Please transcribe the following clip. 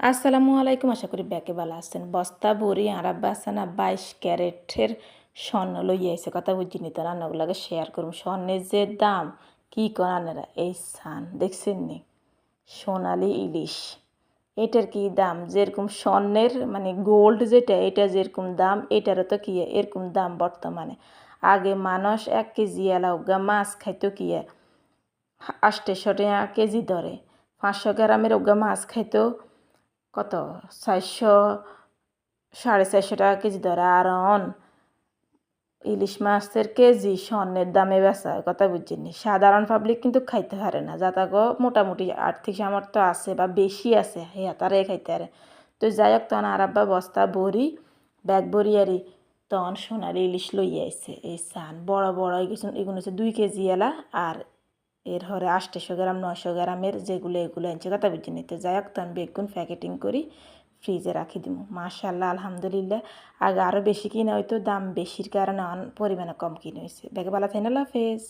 আসসালামু আলাইকুম, আশা করি ব্যাকে ভালো আছেন। বস্তা, বড়ি আরাব্বা আছে না বাইশ ক্যারেটের স্বর্ণ লইয়া আইসে কথা বুঝি নি তো রান্নাগুলোকে শেয়ার করুন স্বর্ণের যে দাম, কি করানেরা এই সান, দেখছেন নি? সোনালি ইলিশ। এটার কি দাম? যেরকম স্বর্ণের মানে গোল্ড যেটা, এটা যেরকম দাম, এটারও তো কী, এরকম দাম বর্তমানে। আগে মানুষ এক কেজি এলা ওগা মাছ খাইতো কি আষ্টশো টাকা কেজি ধরে পাঁচশো গ্রামের ওগা মাছ খাইতো কত? চারশো, সাড়ে চারশো টাকা কেজি ধরে। আর অন ইলিশ মাছের কেজি স্বর্ণের দামে বেচা কথা বুঝছেন সাধারণ পাবলিক কিন্তু খাইতে পারে না। যা তাকে মোটামুটি আর্থিক সামর্থ্য আছে বা বেশি আছে হ্যাঁ তারাই খাইতে পারে। তো যাই হোক, তখন আর আব্বা বস্তা বড়ি ব্যাগ বড়ি আরি তখন সোনালি ইলিশ লইয়া আইছে। এই সান বড় বড় এগুলো হচ্ছে দুই কেজি এলা। আর এর হরে আটশো গ্রাম নশো গ্রামের যেগুলো এগুলো আনছে কথা বুঝে নিতে যাই। হোক তো আমি বেগুন প্যাকেটিং করি, ফ্রিজে রাখি দিব মাশাল্লাহ, আলহামদুলিল্লাহ। আগে আরও বেশি কিনে, হয়তো দাম বেশির কারণে পরিমাণে কম কিনে হয়েছে ব্যাগে ভালো থাই না হাফেজ।